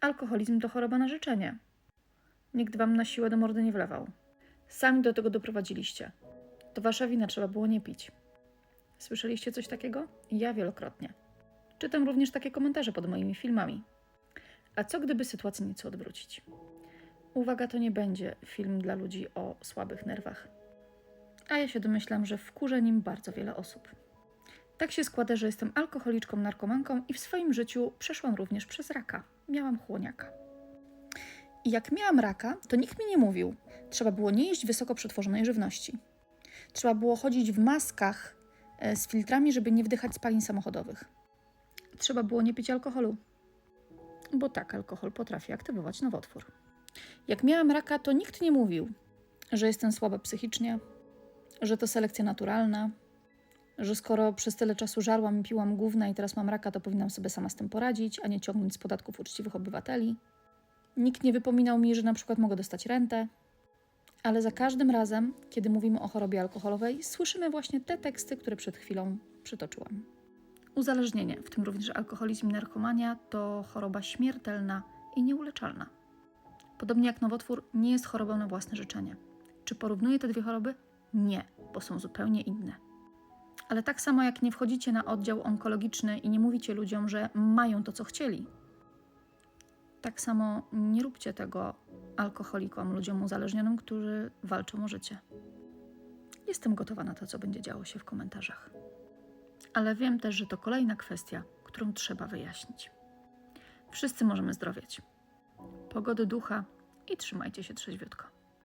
Alkoholizm to choroba na życzenie. Nikt wam na siłę do mordy nie wlewał. Sami do tego doprowadziliście. To wasza wina, trzeba było nie pić. Słyszeliście coś takiego? Ja wielokrotnie. Czytam również takie komentarze pod moimi filmami. A co gdyby sytuację nieco odwrócić? Uwaga, to nie będzie film dla ludzi o słabych nerwach. A ja się domyślam, że wkurza nim bardzo wiele osób. Tak się składa, że jestem alkoholiczką, narkomanką i w swoim życiu przeszłam również przez raka. Miałam chłoniaka. I jak miałam raka, to nikt mi nie mówił. Trzeba było nie jeść wysoko przetworzonej żywności. Trzeba było chodzić w maskach e, z filtrami, żeby nie wdychać spalin samochodowych. Trzeba było nie pić alkoholu, bo tak alkohol potrafi aktywować nowotwór. Jak miałam raka, to nikt nie mówił, że jestem słaba psychicznie, że to selekcja naturalna, że skoro przez tyle czasu żarłam i piłam gówna i teraz mam raka, to powinnam sobie sama z tym poradzić, a nie ciągnąć z podatków uczciwych obywateli. Nikt nie wypominał mi, że na przykład mogę dostać rentę, ale za każdym razem, kiedy mówimy o chorobie alkoholowej, słyszymy właśnie te teksty, które przed chwilą przytoczyłam. Uzależnienie, w tym również alkoholizm i narkomania, to choroba śmiertelna i nieuleczalna. Podobnie jak nowotwór, nie jest chorobą na własne życzenie. Czy porównuję te dwie choroby? Nie, bo są zupełnie inne. Ale tak samo jak nie wchodzicie na oddział onkologiczny i nie mówicie ludziom, że mają to, co chcieli, tak samo nie róbcie tego alkoholikom, ludziom uzależnionym, którzy walczą o życie. Jestem gotowa na to, co będzie działo się w komentarzach. Ale wiem też, że to kolejna kwestia, którą trzeba wyjaśnić. Wszyscy możemy zdrowieć. Pogody ducha i trzymajcie się trzeźwiutko.